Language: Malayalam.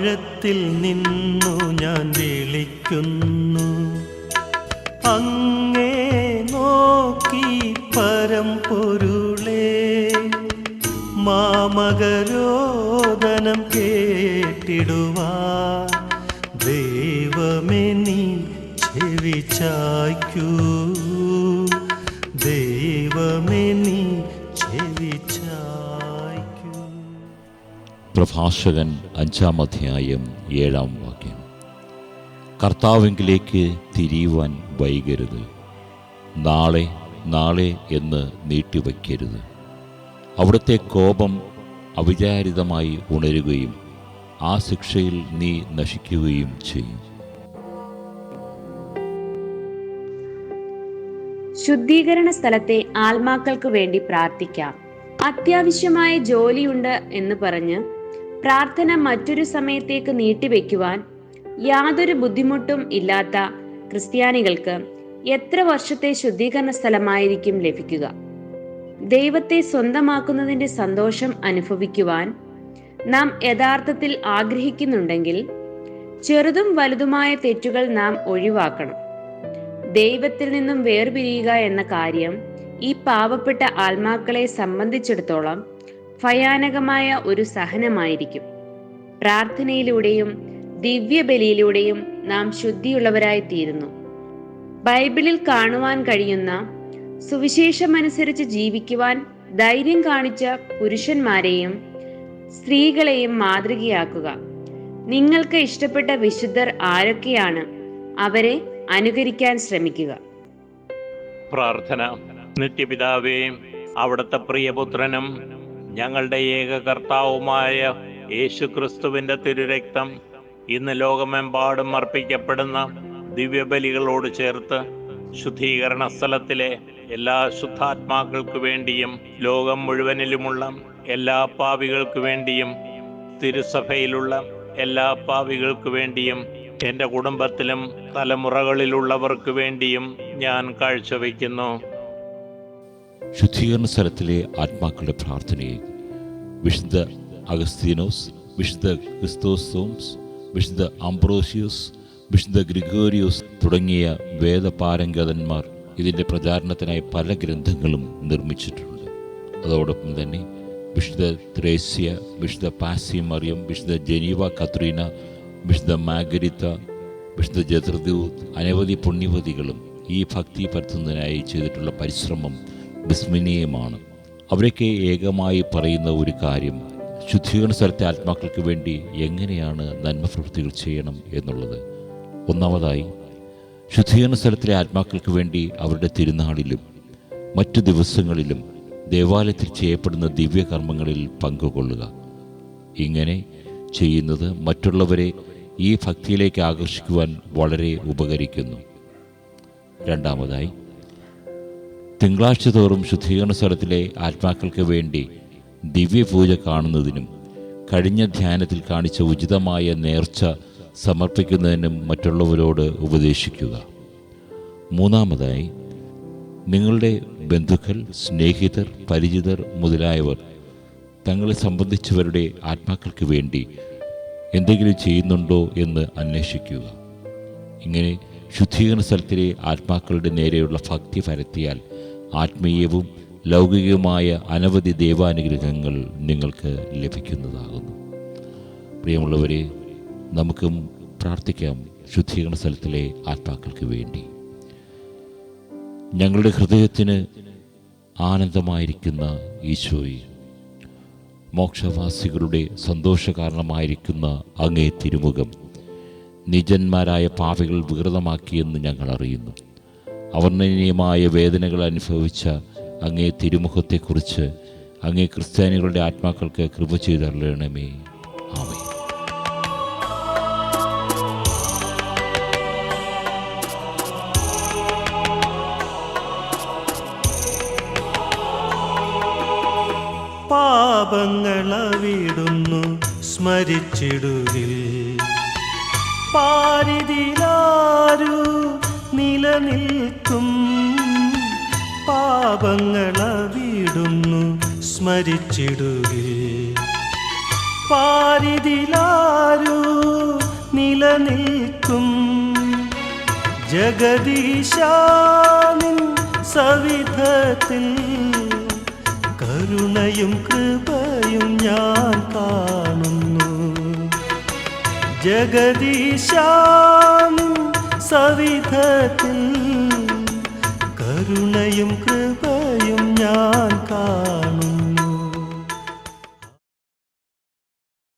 ആഴത്തിൽ നിന്നു ഞാൻ വിളിക്കുന്നു. അങ്ങേ നോക്കി പരമ്പൊരുളേ മാമകരോദനം കേട്ടിടുവാ. ദൈവമേ നീ ചെവിച്ചായ്ക്കൂ ദൈവമേ നീ ചെവിച്ചായ്ക്കൂ പ്രഭാഷകൻ അഞ്ചാം അധ്യായം ഏഴാം വാക്യം. കർത്താവിങ്കിലേക്ക് തിരിയുവാൻ വൈകരുത്. നാളെ നാളെ എന്ന് നീട്ടിവയ്ക്കരുത്. അവിടുത്തെ കോപം അവിചാരിതമായി ഉണരുകയും ആ ശിക്ഷയിൽ നീ നശിക്കുകയും ചെയ്യും. ശുദ്ധീകരണ സ്ഥലത്തെ ആത്മാക്കൾക്ക് വേണ്ടി പ്രാർത്ഥിക്കാം. അത്യാവശ്യമായ ജോലിയുണ്ട് എന്ന് പറഞ്ഞ് പ്രാർത്ഥന മറ്റൊരു സമയത്തേക്ക് നീട്ടിവെക്കുവാൻ യാതൊരു ബുദ്ധിമുട്ടും ഇല്ലാത്ത ക്രിസ്ത്യാനികൾക്ക് എത്ര വർഷത്തെ ശുദ്ധീകരണ സ്ഥലമായിരിക്കും ലഭിക്കുക? ദൈവത്തെ സ്വന്തമാക്കുന്നതിന്റെ സന്തോഷം അനുഭവിക്കുവാൻ നാം യഥാർത്ഥത്തിൽ ആഗ്രഹിക്കുന്നുണ്ടെങ്കിൽ ചെറുതും വലുതുമായ തെറ്റുകൾ നാം ഒഴിവാക്കണം. ദൈവത്തിൽ നിന്നും വേർപിരിയുക എന്ന കാര്യം ഈ പാവപ്പെട്ട ആത്മാക്കളെ സംബന്ധിച്ചിടത്തോളം ഭയാനകമായ ഒരു സഹനമായിരിക്കും. പ്രാർത്ഥനയിലൂടെയും ദിവ്യബലിയിലൂടെയും നാം ശുദ്ധിയുള്ളവരായി തീരുന്നു ബൈബിളിൽ കാണുവാൻ കഴിയുന്ന സുവിശേഷമനുസരിച്ച് ജീവിക്കുവാൻ ധൈര്യം കാണിച്ച പുരുഷന്മാരെയും സ്ത്രീകളെയും മാതൃകയാക്കുക. നിങ്ങൾക്ക് ഇഷ്ടപ്പെട്ട വിശുദ്ധർ ആരൊക്കെയാണ്? അവരെ അനുകരിക്കാൻ ശ്രമിക്കുക. പ്രാർത്ഥന. നിത്യപിതാവേ അവിടുത്തെ പ്രിയപുത്രനും ഞങ്ങളുടെ ഏക കർത്താവുമായ യേശു ക്രിസ്തുവിന്റെ തിരുരക്തം ഇന്ന് ലോകമെമ്പാടും അർപ്പിക്കപ്പെടുന്ന ദിവ്യബലികളോട് ചേർത്ത് ശുദ്ധീകരണ സ്ഥലത്തിലെ എല്ലാ ശുദ്ധാത്മാക്കൾക്ക് വേണ്ടിയും ലോകം മുഴുവനിലുമുള്ള എല്ലാ പാവികൾക്ക് വേണ്ടിയും തിരുസഭയിലുള്ള എല്ലാ പാവികൾക്ക് വേണ്ടിയും എന്റെ കുടുംബത്തിലും തലമുറകളിലുള്ളവർക്ക് വേണ്ടിയും ഞാൻ കാഴ്ചവെക്കുന്നു. ശുദ്ധീകരണ സ്ഥലത്തിലെ ആത്മാക്കളുടെ പ്രാർത്ഥനയെ വിശുദ്ധ അഗസ്തീനോസ് വിശുദ്ധ ക്രിസ്തോസോംസ് വിശുദ്ധ അംബ്രോസിയോസ് വിശുദ്ധ ഗ്രിഗോറിയോസ് തുടങ്ങിയ വേദപാരംഗതന്മാർ ഇതിന്റെ പ്രചാരണത്തിനായി പല ഗ്രന്ഥങ്ങളും നിർമ്മിച്ചിട്ടുണ്ട്. അതോടൊപ്പം തന്നെ വിശുദ്ധ ത്രേസ്യ വിശുദ്ധ പാസി മറിയം വിശുദ്ധ ജനീവ കത്രീന വിശുദ്ധ മാഗരിത്ത വിശുദ്ധ ജതൃദൂത് അനവധി പുണ്യവതികളും ഈ ഭക്തി പരത്തുന്നതിനായി ചെയ്തിട്ടുള്ള പരിശ്രമം വിസ്മരണീയമാണ്. അവരൊക്കെ ഏകമായി പറയുന്ന ഒരു കാര്യം ശുദ്ധീകരണ സ്ഥലത്തെ ആത്മാക്കൾക്ക് വേണ്ടി എങ്ങനെയാണ് നന്മ പ്രവൃത്തികൾ ചെയ്യണം എന്നുള്ളത്. ഒന്നാമതായി ശുദ്ധീകരണ സ്ഥലത്തിലെ ആത്മാക്കൾക്ക് വേണ്ടി അവരുടെ തിരുനാളിലും മറ്റു ദിവസങ്ങളിലും ദേവാലയത്തിൽ ചെയ്യപ്പെടുന്ന ദിവ്യകർമ്മങ്ങളിൽ പങ്കുകൊള്ളുക. ഇങ്ങനെ ചെയ്യുന്നത് മറ്റുള്ളവരെ ഈ ഭക്തിയിലേക്ക് ആകർഷിക്കുവാൻ വളരെ ഉപകരിക്കുന്നു. രണ്ടാമതായി തിങ്കളാഴ്ച തോറും ശുദ്ധീകരണ സ്ഥലത്തിലെ ആത്മാക്കൾക്ക് വേണ്ടി ദിവ്യപൂജ കാണുന്നതിനും കഴിഞ്ഞ ധ്യാനത്തിൽ കാണിച്ച ഉചിതമായ നേർച്ച സമർപ്പിക്കുന്നതിനും മറ്റുള്ളവരോട് ഉപദേശിക്കുക. മൂന്നാമതായി നിങ്ങളുടെ ബന്ധുക്കൾ സ്നേഹിതർ പരിചിതർ മുതലായവർ തങ്ങളെ സംബന്ധിച്ചവരുടെ ആത്മാക്കൾക്ക് വേണ്ടി എന്തെങ്കിലും ചെയ്യുന്നുണ്ടോ എന്ന് അന്വേഷിക്കുക. ഇങ്ങനെ ശുദ്ധീകരണ സ്ഥലത്തിലെ ആത്മാക്കളുടെ നേരെയുള്ള ഭക്തി പരത്തിയാൽ ആത്മീയവും ലൗകികവുമായ അനവധി ദൈവാനുഗ്രഹങ്ങൾ നിങ്ങൾക്ക് ലഭിക്കുന്നതാകുന്നു. പ്രിയമുള്ളവരെ നമുക്കും പ്രാർത്ഥിക്കാം ശുദ്ധീകരണ സ്ഥലത്തിലെ ആത്മാക്കൾക്ക് വേണ്ടി. ഞങ്ങളുടെ ഹൃദയത്തിന് ആനന്ദമായിരിക്കുന്ന ഈശോയെ മോക്ഷവാസികളുടെ സന്തോഷകാരണമായിരിക്കുന്ന അങ്ങേ തിരുമുഖം നിജന്മാരായ പാപികൾ വികൃതമാക്കിയെന്ന് ഞങ്ങൾ അറിയുന്നു. അവർണനീയമായ വേദനകൾ അനുഭവിച്ച അങ്ങേ തിരുമുഖത്തെക്കുറിച്ച് അങ്ങേ ക്രിസ്ത്യാനികളുടെ ആത്മാക്കൾക്ക് കൃപ ചെയ്തറിയണമേ ആമേ പാപങ്ങളവിടുന്നു സ്മരിച്ചിടുവിൽ. പാരിതിലാരു നിലനിൽക്കും. പാപങ്ങളവിടുന്നു സ്മരിച്ചിടുകിൽ പാരിതിലാരു നിലനിൽക്കും. ജഗദീശാനിൻ സവിധത്തിൽ കരുണയും കൃപയും ഞാൻ കാണുന്നു. ജഗദീശാനിൻ സവിധത്തിൽ കരുണയും കൃപയും ഞാൻ കാണുന്നു